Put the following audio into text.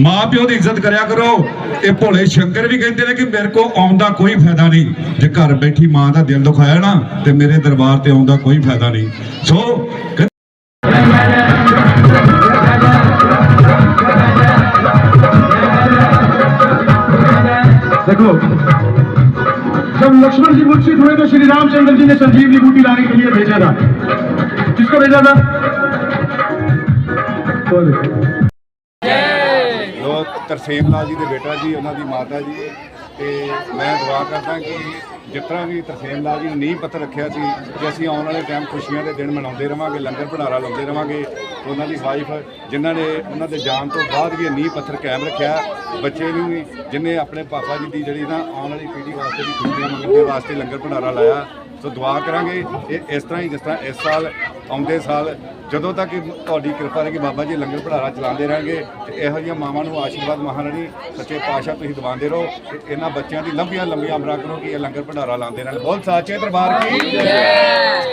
मां प्यो की इज्जत करो ये भोले शंकर भी कहते कि मेरे को आंदा कोई फायदा नहीं जो घर बैठी माँ का दिल दुखाया ना तो मेरे दरबार से आंदा कोई फायदा नहीं सो देखो जब लक्ष्मण जी मुंशित हुए तो श्री रामचंद्र जी ने संजीव की बूटी लाने के लिए भेजा था किसको भेजा था ਤਰਸੇਮ ਲਾਲ ਜੀ ਦੇ ਬੇਟਾ ਜੀ ਉਹਨਾਂ ਦੀ ਮਾਤਾ ਜੀ ਤੇ ਮੈਂ ਦੁਆ ਕਰਦਾ ਕਿ ਜਿੱਤਰਾ ਵੀ ਤਰਸੇਮ ਲਾਲ ਜੀ ਨੇ ਨੀਂਹ ਪੱਥਰ ਰੱਖਿਆ ਸੀ ਕਿ ਅਸੀਂ ਆਉਣ ਵਾਲੇ ਟਾਈਮ ਖੁਸ਼ੀਆਂ ਦੇ ਦਿਨ ਮਨਾਉਂਦੇ ਰਵਾਂਗੇ ਲੰਗਰ ਭੰਡਾਰਾ ਲਾਉਂਦੇ ਰਵਾਂਗੇ ਉਹਨਾਂ ਦੀ ਵਾਈਫ ਜਿਨ੍ਹਾਂ ਨੇ ਉਹਨਾਂ ਦੇ ਜਾਨ ਤੋਂ ਬਾਅਦ ਵੀ ਨੀਂਹ ਪੱਥਰ ਕਾਇਮ ਰੱਖਿਆ ਬੱਚੇ ਨੂੰ ਵੀ ਜਿਨ੍ਹਾਂ ਆਪਣੇ ਪਾਪਾ ਜੀ ਦੀ ਜਿਹੜੀ ਨਾ ਆਉਣ ਵਾਲੀ ਪੀੜ੍ਹੀ ਵਾਸਤੇ ਵੀ ਖੁਸ਼ੀਆਂ ਮੰਗਦੇ ਵਾਸਤੇ ਲੰਗਰ ਭੰਡਾਰਾ ਲਾਇਆ ਸੋ ਦੁਆ ਕਰਾਂਗੇ ਇਹ ਇਸ ਤਰ੍ਹਾਂ ਹੀ ਜਿਸ ਤਰ੍ਹਾਂ ਇਸ ਸਾਲ ਆਉਂਦੇ ਸਾਲ ਜਦੋਂ ਤੱਕ ਤੁਹਾਡੀ ਕਿਰਪਾ ਰਹੇਗੀ ਬਾਬਾ ਜੀ ਲੰਗਰ ਭੜਾਰਾ ਚਲਾਉਂਦੇ ਰਹਿਣਗੇ ਤੇ ਇਹੋ ਜਿਹੀਆਂ ਮਾਵਾਂ ਨੂੰ ਆਸ਼ੀਰਵਾਦ ਮਹਾਰਾਣੀ ਸੱਚੇ ਪਾਤਸ਼ਾਹ ਤੁਸੀਂ ਦਵਾਉਂਦੇ ਰਹੋ ਤੇ ਇਹਨਾਂ ਬੱਚਿਆਂ ਦੀ ਲੰਬੀਆਂ ਲੰਬੀਆਂ ਉਮਰਾਂ ਕਰੋ ਕਿ ਇਹ ਲੰਗਰ ਭੜਾਰਾ ਲਾਉਂਦੇ ਰਹਿਣ ਬਹੁਤ ਸਾਚੇ ਦਰਬਾਰ ਕੀ ਜੈ